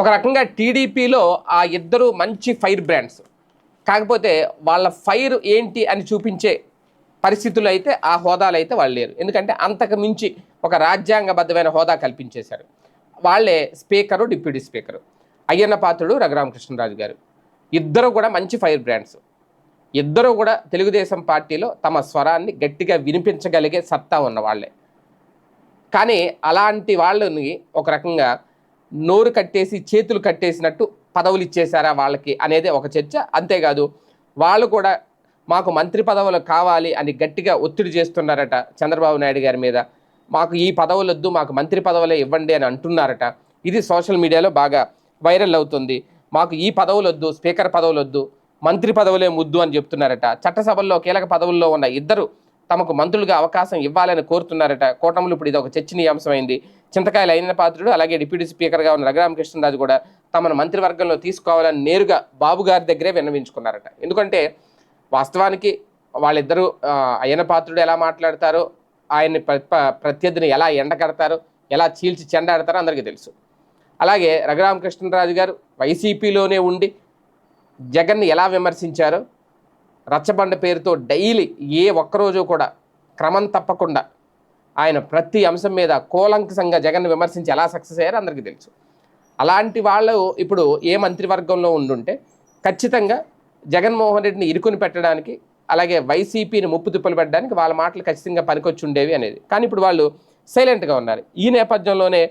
ఒక రకంగా టీడీపీలో ఆ ఇద్దరు మంచి ఫైర్ బ్రాండ్స్. కాకపోతే వాళ్ళ ఫైర్ ఏంటి అని చూపించే పరిస్థితులు అయితే ఆ హోదాలు అయితే వాళ్ళు లేరు. ఎందుకంటే అంతకు మించి ఒక రాజ్యాంగబద్ధమైన హోదా కల్పించేశారు. వాళ్ళే speaker deputy speaker. Ayyanna Patrudu Raghurama Krishna Raju garu. ఇద్దరు కూడా మంచి ఫైర్ బ్రాండ్స్. ఇద్దరు కూడా తెలుగుదేశం పార్టీలో తమ స్వరాన్ని గట్టిగా వినిపించగలిగే సత్తా ఉన్న వాళ్ళే. కానీ అలాంటి వాళ్ళని ఒక రకంగా నోరు కట్టేసి చేతులు కట్టేసినట్టు పదవులు ఇచ్చేశారా వాళ్ళకి అనేది ఒక చర్చ. అంతేకాదు వాళ్ళు కూడా మాకు మంత్రి పదవులు కావాలి అని గట్టిగా ఒత్తిడి చేస్తున్నారట చంద్రబాబు నాయుడు గారి మీద. మాకు ఈ పదవులు వద్దు మాకు మంత్రి పదవులే ఇవ్వండి అని అంటున్నారట. ఇది సోషల్ మీడియాలో బాగా వైరల్ అవుతుంది. మాకు ఈ పదవులు వద్దు స్పీకర్ పదవులు వద్దు మంత్రి పదవులే ముద్దు అని చెప్తున్నారట. చట్టసభల్లో కీలక పదవుల్లో ఉన్న ఇద్దరు తమకు మంత్రులుగా అవకాశం ఇవ్వాలని కోరుతున్నారట. కూటమిలో ఇప్పుడు ఇది ఒక చర్చనీయాంశమైంది. చింతకాయల అయిన పాత్రుడు అలాగే డిప్యూటీ స్పీకర్గా ఉన్న రఘురామకృష్ణరాజు కూడా తమను మంత్రివర్గంలో తీసుకోవాలని నేరుగా బాబు గారి దగ్గరే విన్నవించుకున్నారట. ఎందుకంటే వాస్తవానికి వాళ్ళిద్దరూ అయ్యన పాత్రుడు ఎలా మాట్లాడతారో ఆయన్ని ప్ర- ప్రత్యర్థిని ఎలా ఎండగడతారు ఎలా చీల్చి చెండాడతారో అందరికీ తెలుసు. అలాగే రఘురామకృష్ణరాజు గారు వైసీపీలోనే ఉండి జగన్ని ఎలా విమర్శించారో రచ్చబండ పేరుతో డైలీ ఏ ఒక్కరోజు కూడా క్రమం తప్పకుండా ఆయన ప్రతి అంశం మీద కూలంకసంగా జగన్ విమర్శించి ఎలా సక్సెస్ అయ్యారో అందరికీ తెలుసు. అలాంటి వాళ్ళు ఇప్పుడు ఏ మంత్రివర్గంలో ఉండుంటే ఖచ్చితంగా జగన్మోహన్ రెడ్డిని ఇరుకుని పెట్టడానికి అలాగే వైసీపీని ముప్పు తిప్పలు పెట్టడానికి వాళ్ళ మాటలు ఖచ్చితంగా పనికొచ్చి ఉండేవి అనేది. కానీ ఇప్పుడు వాళ్ళు సైలెంట్గా ఉన్నారు. ఈ నేపథ్యంలోనే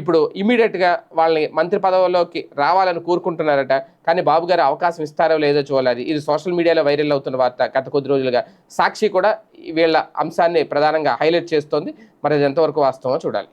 ఇప్పుడు ఇమీడియట్గా వాళ్ళని మంత్రి పదవుల్లోకి రావాలని కోరుకుంటున్నారట. కానీ బాబు గారు అవకాశం ఇస్తారో లేదో చూడాలి. ఇది సోషల్ మీడియాలో వైరల్ అవుతున్న వార్త గత కొద్ది రోజులుగా. సాక్షి కూడా వీళ్ళ అంశాన్ని ప్రధానంగా హైలైట్ చేస్తోంది. మరి అది ఎంతవరకు వాస్తవమో చూడాలి.